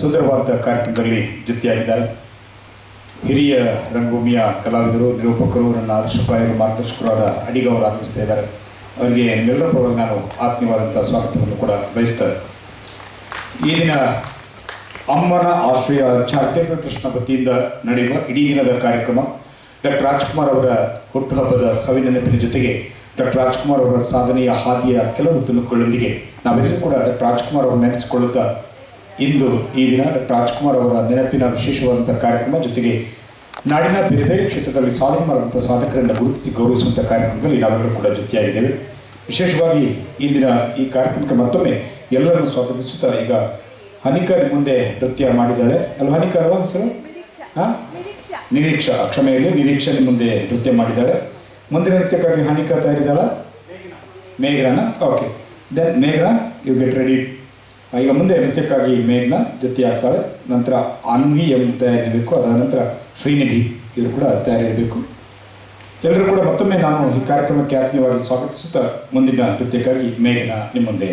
ಸುಂದರವಾದ ಕಾರ್ಯಕ್ರಮದಲ್ಲಿ ಜೊತೆಯಾಗಿದ್ದಾರೆ. ಹಿರಿಯ ರಂಗಭೂಮಿಯ ಕಲಾವಿದರು, ನಿರೂಪಕರು, ನನ್ನ ಆದರ್ಶಪ್ರಾಯರು ಮಾರ್ಗದರ್ಶಕರಾದ ಅಡಿಗವರು ಆಗಮಿಸ್ತಾ ಇದ್ದಾರೆ. ಅವರಿಗೆ ಎಲ್ಲರ ಪರವಾಗಿ ನಾನು ಆತ್ಮೀಯವಾದಂಥ ಸ್ವಾಗತವನ್ನು ಕೂಡ ಬಯಸ್ತಾರೆ ಈ ದಿನ ಅಮ್ಮನ ಆಶ್ರಯ ಚಾರಿಟೇಬಲ್ ಟ್ರಸ್ಟ್ನ ವತಿಯಿಂದ ನಡೆಯುವ ಇಡೀ ದಿನದ ಕಾರ್ಯಕ್ರಮ ಡಾಕ್ಟರ್ ರಾಜ್ಕುಮಾರ್ ಅವರ ಹುಟ್ಟುಹಬ್ಬದ ಸವಿನೆನಪಿನ ಜೊತೆಗೆ ಡಾಕ್ಟರ್ ರಾಜ್ಕುಮಾರ್ ಅವರ ಸಾಧನೆಯ ಹಾದಿಯ ಕೆಲವು ತುಣುಕುಗಳೊಂದಿಗೆ ನಾವೆಲ್ಲರೂ ಕೂಡ ಡಾಕ್ಟರ್ ರಾಜ್ಕುಮಾರ್ ಅವರು ನೆನೆಸಿಕೊಳ್ಳುತ್ತಾ ಇಂದು ಈ ದಿನ ಡಾಕ್ಟರ್ ರಾಜ್ಕುಮಾರ್ ಅವರ ನೆನಪಿನ ವಿಶೇಷವಾದಂಥ ಕಾರ್ಯಕ್ರಮ ಜೊತೆಗೆ ನಾಡಿನ ಬೇರೆ ಬೇರೆ ಕ್ಷೇತ್ರದಲ್ಲಿ ಸಾಧನೆ ಮಾಡಿದಂಥ ಸಾಧಕರನ್ನು ಗುರುತಿಸಿ ಗೌರವಿಸುವಂಥ ಕಾರ್ಯಕ್ರಮದಲ್ಲಿ ನಾವೆಲ್ಲರೂ ಕೂಡ ಜೊತೆಯಾಗಿದ್ದೇವೆ. ವಿಶೇಷವಾಗಿ ಇಂದಿನ ಈ ಕಾರ್ಯಕ್ರಮಕ್ಕೆ ಮತ್ತೊಮ್ಮೆ ಎಲ್ಲರನ್ನು ಸ್ವಾಗತಿಸುತ್ತಾ ಈಗ ಹನಿಕರ್ ಮುಂದೆ ನೃತ್ಯ ಮಾಡಿದ್ದಾಳೆ. ಅಲ್ವಾ ಹನಿಕರ್ ಅಲ್ವಾ ಹೆಸರು? ಹಾಂ? ನಿರೀಕ್ಷಾ. ಕ್ಷಮೆಯಲ್ಲಿ ನಿರೀಕ್ಷಾ ಮುಂದೆ ನೃತ್ಯ ಮಾಡಿದ್ದಾಳೆ. ಮುಂದಿನ ನೃತ್ಯಕ್ಕಾಗಿ ಹನಿಕರ್ ತಯಾರಿದ್ದಾಳ? ಮೇಘನ. Okay. Then ಮೇಘನ you get ready ಈಗ ಮುಂದೆ ನೃತ್ಯಕ್ಕಾಗಿ ಮೇಘ್ನ ಜೊತೆ ಆಗ್ತಾಳೆ ನಂತರ ಅನ್ವಿ ಎಂ ತಯಾರಿರಬೇಕು. ಅದಾದ ನಂತರ ಶ್ರೀನಿಧಿ ಇದು ಕೂಡ ತಯಾರಿರಬೇಕು. ಎಲ್ಲರೂ ಕೂಡ ಮತ್ತೊಮ್ಮೆ ನಾನು ಈ ಕಾರ್ಯಕ್ರಮಕ್ಕೆ ಆತ್ಮೀಯವಾಗಿ ಸ್ವಾಗತಿಸುತ್ತಾ ಮುಂದಿನ ನೃತ್ಯಕ್ಕಾಗಿ ಮೇಘನ ನಿಮ್ಮ ಮುಂದೆ